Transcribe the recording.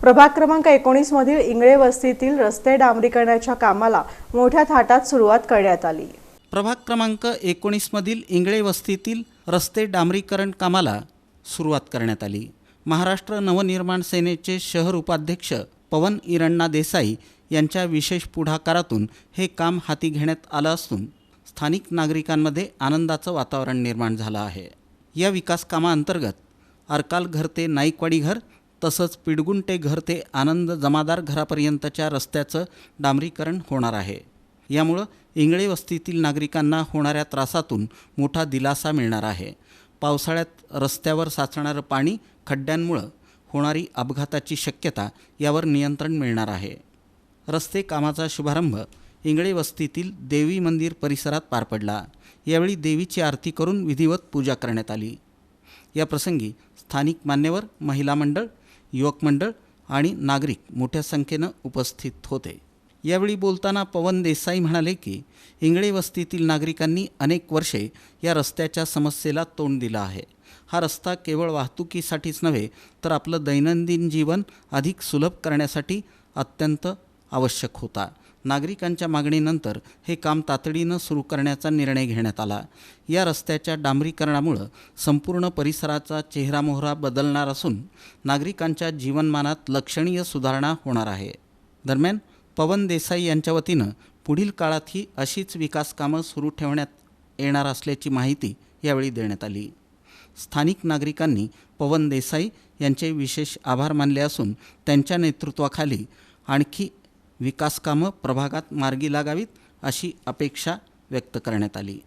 प्रभाग क्रमांक एकोणीस मधील इंगळे वस्तीतील रस्ते डांबरीकरणाच्या कामाला मोठ्या थाटात सुरुवात करण्यात आली. प्रभाग क्रमांक एकोणीसमधील इंगळे वस्तीतील रस्ते डांबरीकरण कामाला सुरुवात करण्यात आली. महाराष्ट्र नवनिर्माण सेनेचे शहर उपाध्यक्ष पवन इरण्णा देसाई यांच्या विशेष पुढाकारातून हे काम हाती घेण्यात आलं असून स्थानिक नागरिकांमध्ये आनंदाचं वातावरण निर्माण झालं आहे. या विकास कामाअंतर्गत अर्काल घर ते नाईकवाडी घर तसंच पिडगुंटे घर ते आनंद जमादार घरापर्यंतच्या रस्त्याचं डांबरीकरण होणार आहे. यामुळं इंगळे वस्तीतील नागरिकांना होणाऱ्या त्रासातून मोठा दिलासा मिळणार आहे. पावसाळ्यात रस्त्यावर साचणारं पाणी खड्ड्यांमुळं होणारी अपघाताची शक्यता यावर नियंत्रण मिळणार आहे. रस्ते कामाचा शुभारंभ इंगळे वस्तीतील देवी मंदिर परिसरात पार पडला. यावेळी देवीची आरती करून विधिवत पूजा करण्यात आली. या प्रसंगी स्थानिक मान्यवर महिला मंडळ युवक मंडळ आणि नागरिक मोठ्या संख्येनं उपस्थित होते. यावेळी बोलताना पवन देसाई म्हणाले की इंगळे वस्तीतील नागरिकांनी अनेक वर्षे या रस्त्याच्या समस्येला तोंड दिलं आहे. हा रस्ता केवळ वाहतुकीसाठीच नव्हे तर आपलं दैनंदिन जीवन अधिक सुलभ करण्यासाठी अत्यंत आवश्यक होता. नागरिकांच्या मागणीनंतर हे काम तातडीनं सुरू करण्याचा निर्णय घेण्यात आला. या रस्त्याच्या डांबरीकरणामुळं संपूर्ण परिसराचा चेहरामोहरा बदलणार असून नागरिकांच्या जीवनमानात लक्षणीय सुधारणा होणार आहे. दरम्यान पवन देसाई यांच्या वतीनं पुढील काळातही अशीच विकास कामं सुरू ठेवण्यात येणार असल्याची माहिती यावेळी देण्यात आली. स्थानिक नागरिकांनी पवन देसाई यांचे विशेष आभार मानले असून त्यांच्या नेतृत्वाखाली आणखी विकासकामं प्रभागात मार्गी लागावीत अशी अपेक्षा व्यक्त करण्यात आली.